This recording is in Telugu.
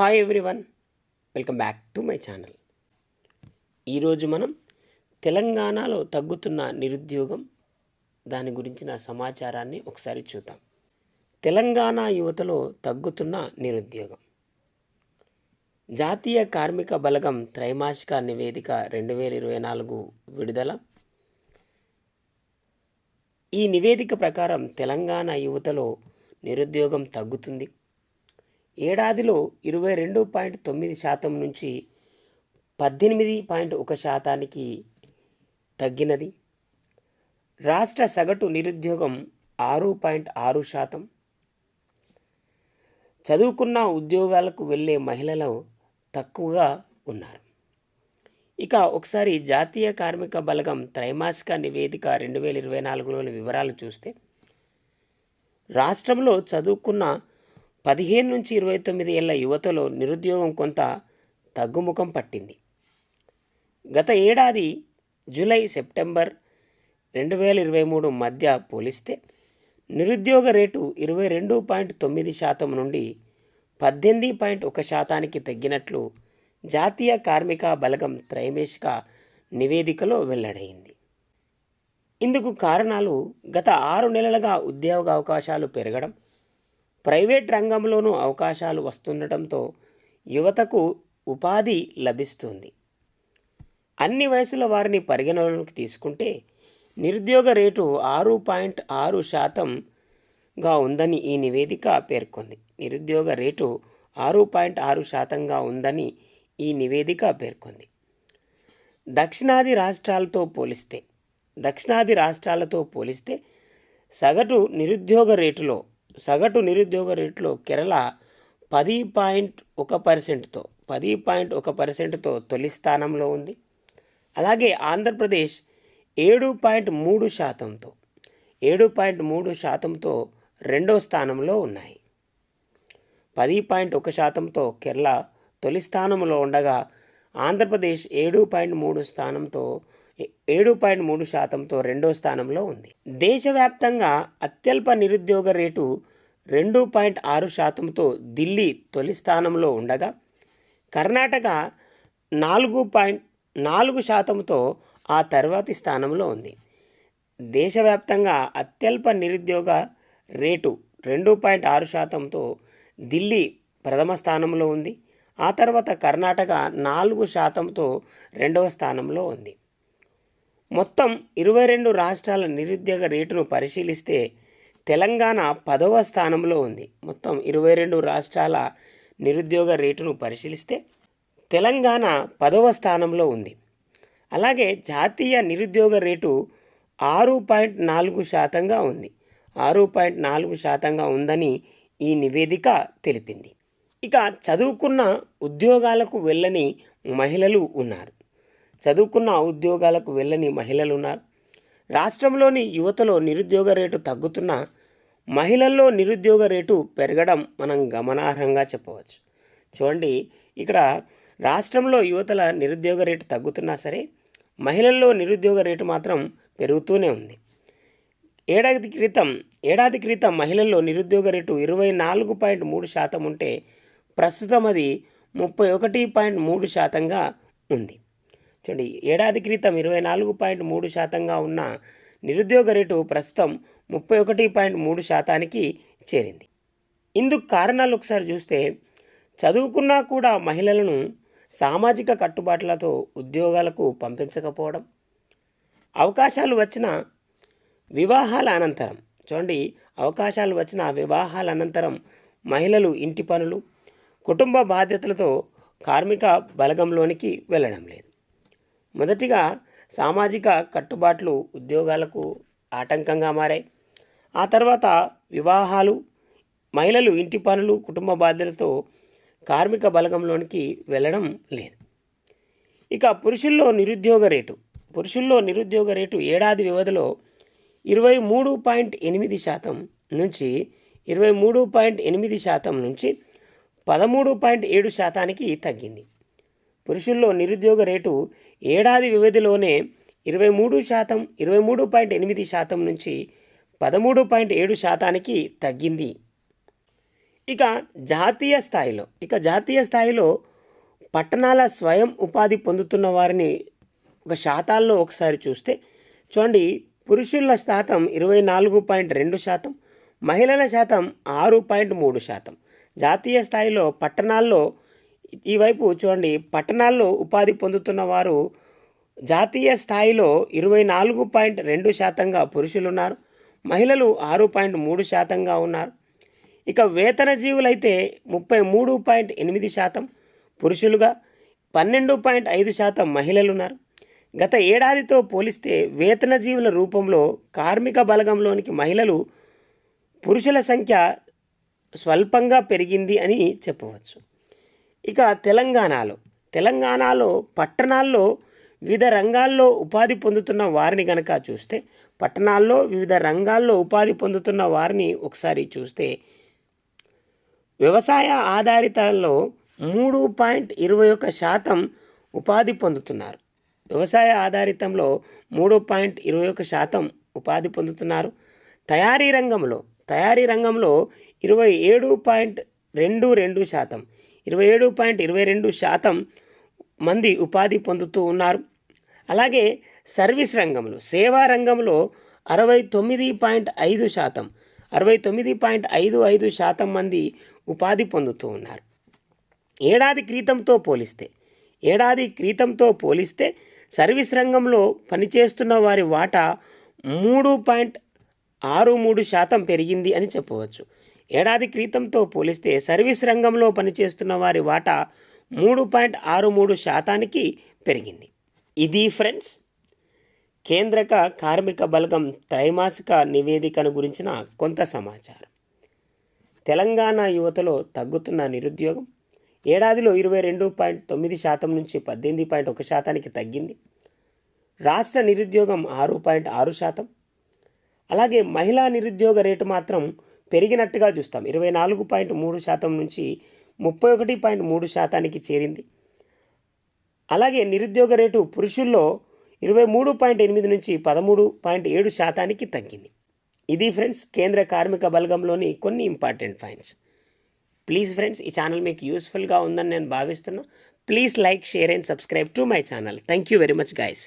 Hi everyone welcome back to my channel ఈరోజు మనం తెలంగాణలో తగ్గుతున్న నిరుద్యోగం దాని గురించిన సమాచారాన్ని ఒకసారి చూద్దాం. తెలంగాణ యువతలో తగ్గుతున్న నిరుద్యోగం. జాతీయ కార్మిక బలగం త్రైమాసిక నివేదిక రెండు వేల ఇరవై నాలుగు విడుదల. ఈ నివేదిక ప్రకారం తెలంగాణ యువతలో నిరుద్యోగం తగ్గుతుంది. ఏడాదిలో ఇరవై రెండు పాయింట్ తొమ్మిది శాతం నుంచి పద్దెనిమిది పాయింట్ ఒక శాతానికి తగ్గినది. రాష్ట్ర సగటు నిరుద్యోగం ఆరు పాయింట్ ఆరు శాతం. చదువుకున్న ఉద్యోగాలకు వెళ్ళే మహిళలు తక్కువగా ఉన్నారు. ఇక ఒకసారి జాతీయ కార్మిక బలగం త్రైమాసిక నివేదిక రెండు వేల ఇరవై నాలుగులోని వివరాలు చూస్తే రాష్ట్రంలో చదువుకున్న పదిహేను నుంచి ఇరవై తొమ్మిది ఏళ్ళ యువతలో నిరుద్యోగం కొంత తగ్గుముఖం పట్టింది. గత ఏడాది జూలై సెప్టెంబర్ రెండు వేల ఇరవై మూడు మధ్య పోలిస్తే నిరుద్యోగ రేటు ఇరవై రెండు పాయింట్ తొమ్మిది శాతం నుండి పద్దెనిమిది పాయింట్ ఒక శాతానికి తగ్గినట్లు జాతీయ కార్మిక బలగం త్రైమేషిక నివేదికలో వెల్లడైంది. ఇందుకు కారణాలు గత ఆరు నెలలుగా ఉద్యోగ అవకాశాలు పెరగడం ప్రైవేట్ రంగంలోనూ అవకాశాలు వస్తుండటంతో యువతకు ఉపాధి లభిస్తుంది. అన్ని వయసుల వారిని పరిగణలోకి తీసుకుంటే నిరుద్యోగ రేటు ఆరు పాయింట్ ఆరు శాతంగా ఉందని ఈ నివేదిక పేర్కొంది. నిరుద్యోగ రేటు ఆరు పాయింట్ ఆరు శాతంగా ఉందని ఈ నివేదిక పేర్కొంది. దక్షిణాది రాష్ట్రాలతో పోలిస్తే దక్షిణాది రాష్ట్రాలతో పోలిస్తే సగటు నిరుద్యోగ రేటులో సగటు నిరుద్యోగ రేట్లో కేరళ పది పాయింట్ ఒక పర్సెంట్తో పది పాయింట్ ఒక పర్సెంట్తో తొలి స్థానంలో ఉంది. అలాగే ఆంధ్రప్రదేశ్ ఏడు పాయింట్ మూడు శాతంతో ఏడు పాయింట్ మూడు శాతంతో రెండో స్థానంలో ఉన్నాయి. పది పాయింట్ ఒక శాతంతో కేరళ తొలి స్థానంలో ఉండగా ఆంధ్రప్రదేశ్ ఏడు పాయింట్ మూడు స్థానంతో ఏడు పాయింట్ మూడు శాతంతో రెండో స్థానంలో ఉంది. దేశవ్యాప్తంగా అత్యల్ప నిరుద్యోగ రేటు రెండు పాయింట్ ఆరు శాతంతో ఢిల్లీ తొలి స్థానంలో ఉండగా కర్ణాటక నాలుగు పాయింట్ నాలుగు శాతంతో ఆ తర్వాతి స్థానంలో ఉంది. దేశవ్యాప్తంగా అత్యల్ప నిరుద్యోగ రేటు రెండు పాయింట్ ఆరు శాతంతో ఢిల్లీ ప్రథమ స్థానంలో ఉంది. ఆ తర్వాత కర్ణాటక నాలుగు శాతంతో రెండవ స్థానంలో ఉంది. మొత్తం ఇరవై రెండు రాష్ట్రాల నిరుద్యోగ రేటును పరిశీలిస్తే తెలంగాణ పదవ స్థానంలో ఉంది. మొత్తం ఇరవై రెండు రాష్ట్రాల నిరుద్యోగ రేటును పరిశీలిస్తే తెలంగాణ పదవ స్థానంలో ఉంది. అలాగే జాతీయ నిరుద్యోగ రేటు ఆరు పాయింట్ నాలుగు శాతంగా ఉంది. ఆరు పాయింట్ నాలుగు శాతంగా ఉందని ఈ నివేదిక తెలిపింది. ఇక చదువుకున్న ఉద్యోగాలకు వెళ్ళని మహిళలు ఉన్నారు. చదువుకున్న ఉద్యోగాలకు వెళ్ళని మహిళలు ఉన్నారు. రాష్ట్రంలోని యువతలో నిరుద్యోగ రేటు తగ్గుతున్న మహిళల్లో నిరుద్యోగ రేటు పెరగడం మనం గమనార్హంగా చెప్పవచ్చు. చూడండి ఇక్కడ రాష్ట్రంలో యువతల నిరుద్యోగ రేటు తగ్గుతున్నా సరే మహిళల్లో నిరుద్యోగ రేటు మాత్రం పెరుగుతూనే ఉంది. ఏడాది క్రితం ఏడాది క్రితం మహిళల్లో నిరుద్యోగ రేటు ఇరవై నాలుగు పాయింట్ మూడు శాతం ఉంటే ప్రస్తుతం అది ముప్పై ఒకటి పాయింట్ మూడు శాతంగా ఉంది. చూడండి ఏడాది క్రితం ఇరవై నాలుగు పాయింట్ మూడు శాతంగా ఉన్న నిరుద్యోగ రేటు ప్రస్తుతం ముప్పై ఒకటి పాయింట్ మూడు శాతానికి చేరింది. ఇందుకు కారణాలు ఒకసారి చూస్తే చదువుకున్నా కూడా మహిళలను సామాజిక కట్టుబాట్లతో ఉద్యోగాలకు పంపించకపోవడం అవకాశాలు వచ్చిన వివాహాల అనంతరం. చూడండి అవకాశాలు వచ్చిన వివాహాల అనంతరం మహిళలు ఇంటి పనులు కుటుంబ బాధ్యతలతో కార్మిక బలగంలోనికి వెళ్ళడం లేదు. మొదటిగా సామాజిక కట్టుబాట్లు ఉద్యోగాలకు ఆటంకంగా మారాయి. ఆ తర్వాత వివాహాలు మహిళలు ఇంటి పనులు కుటుంబ బాధ్యతలతో కార్మిక బలగంలోనికి వెళ్ళడం లేదు. ఇక పురుషుల్లో నిరుద్యోగ రేటు పురుషుల్లో నిరుద్యోగ రేటు ఏడాది వ్యవధిలో ఇరవై మూడు పాయింట్ ఎనిమిది శాతం నుంచి ఇరవై మూడు పాయింట్ ఎనిమిది శాతం నుంచి పదమూడు పాయింట్ ఏడు శాతానికి తగ్గింది. పురుషుల్లో నిరుద్యోగ రేటు ఏడాది వ్యవధిలోనే ఇరవై మూడు శాతం ఇరవై మూడు పాయింట్ ఎనిమిది శాతం నుంచి పదమూడు పాయింట్ ఏడు శాతానికి తగ్గింది. ఇక జాతీయ స్థాయిలో ఇక జాతీయ స్థాయిలో పట్టణాల స్వయం ఉపాధి పొందుతున్న వారిని ఒక శాతాల్లో ఒకసారి చూస్తే చూడండి పురుషుల శాతం ఇరవై నాలుగు పాయింట్ రెండు శాతం మహిళల శాతం ఆరు పాయింట్ మూడు శాతం. జాతీయ స్థాయిలో పట్టణాల్లో ఈ వైపు చూడండి పట్టణాల్లో ఉపాధి పొందుతున్న వారు జాతీయ స్థాయిలో ఇరవై నాలుగు పాయింట్ రెండు శాతంగా పురుషులు ఉన్నారు మహిళలు ఆరు పాయింట్ మూడు శాతంగా ఉన్నారు. ఇక వేతన జీవులైతే ముప్పై మూడు పాయింట్ ఎనిమిది శాతం పురుషులుగా పన్నెండు పాయింట్ ఐదు శాతం మహిళలు ఉన్నారు గత ఏడాదితో పోలిస్తే వేతన జీవుల రూపంలో కార్మిక బలగంలోనికి మహిళలు పురుషుల సంఖ్య స్వల్పంగా పెరిగింది అని చెప్పవచ్చు. ఇక తెలంగాణలో తెలంగాణలో పట్టణాల్లో వివిధ రంగాల్లో ఉపాధి పొందుతున్న వారిని కనుక చూస్తే పట్టణాల్లో వివిధ రంగాల్లో ఉపాధి పొందుతున్న వారిని ఒకసారి చూస్తే వ్యవసాయ ఆధారితంలో మూడు పాయింట్ ఇరవై ఒక శాతం ఉపాధి పొందుతున్నారు. వ్యవసాయ ఆధారితంలో మూడు పాయింట్ ఇరవై ఒక శాతం ఉపాధి పొందుతున్నారు. తయారీ రంగంలో తయారీ రంగంలో ఇరవై ఏడు పాయింట్ రెండు రెండు శాతం ఇరవై ఏడు పాయింట్ ఇరవై రెండు శాతం మంది ఉపాధి పొందుతూ ఉన్నారు. అలాగే సర్వీస్ రంగంలో సేవా రంగంలో అరవై తొమ్మిది పాయింట్ ఐదు శాతం అరవై తొమ్మిది పాయింట్ ఐదు ఐదు శాతం మంది ఉపాధి పొందుతూ ఉన్నారు. ఏడాది క్రితంతో పోలిస్తే ఏడాది క్రితంతో పోలిస్తే సర్వీస్ రంగంలో పనిచేస్తున్న వారి వాటా మూడు పాయింట్ ఆరు మూడు శాతం పెరిగింది అని చెప్పవచ్చు. ఏడాది క్రితంతో పోలిస్తే సర్వీస్ రంగంలో పనిచేస్తున్న వారి వాటా మూడు పాయింట్ ఆరు మూడు శాతానికి పెరిగింది. ఇది ఫ్రెండ్స్ కేంద్రక కార్మిక బలగం త్రైమాసిక నివేదికను గురించిన కొంత సమాచారం. తెలంగాణ యువతలో తగ్గుతున్న నిరుద్యోగం ఏడాదిలో ఇరవై రెండు పాయింట్ తొమ్మిది శాతం నుంచి పద్దెనిమిది పాయింట్ ఒక శాతానికి తగ్గింది. రాష్ట్ర నిరుద్యోగం ఆరు పాయింట్ ఆరు శాతం. అలాగే మహిళా నిరుద్యోగ రేటు మాత్రం పెరిగినట్టుగా చూస్తాం. ఇరవై నాలుగు పాయింట్ మూడు శాతం నుంచి ముప్పై ఒకటి పాయింట్ మూడు శాతానికి చేరింది. అలాగే నిరుద్యోగ రేటు పురుషుల్లో ఇరవై మూడు పాయింట్ ఎనిమిది నుంచి పదమూడు పాయింట్ ఏడు శాతానికి తగ్గింది. ఇది ఫ్రెండ్స్ కేంద్ర కార్మిక బలగంలోని కొన్ని ఇంపార్టెంట్ పాయింట్స్. ప్లీజ్ ఫ్రెండ్స్ ఈ ఛానల్ మీకు యూస్ఫుల్గా ఉందని నేను భావిస్తున్నా. Please like share and subscribe to my channel. Thank you very much guys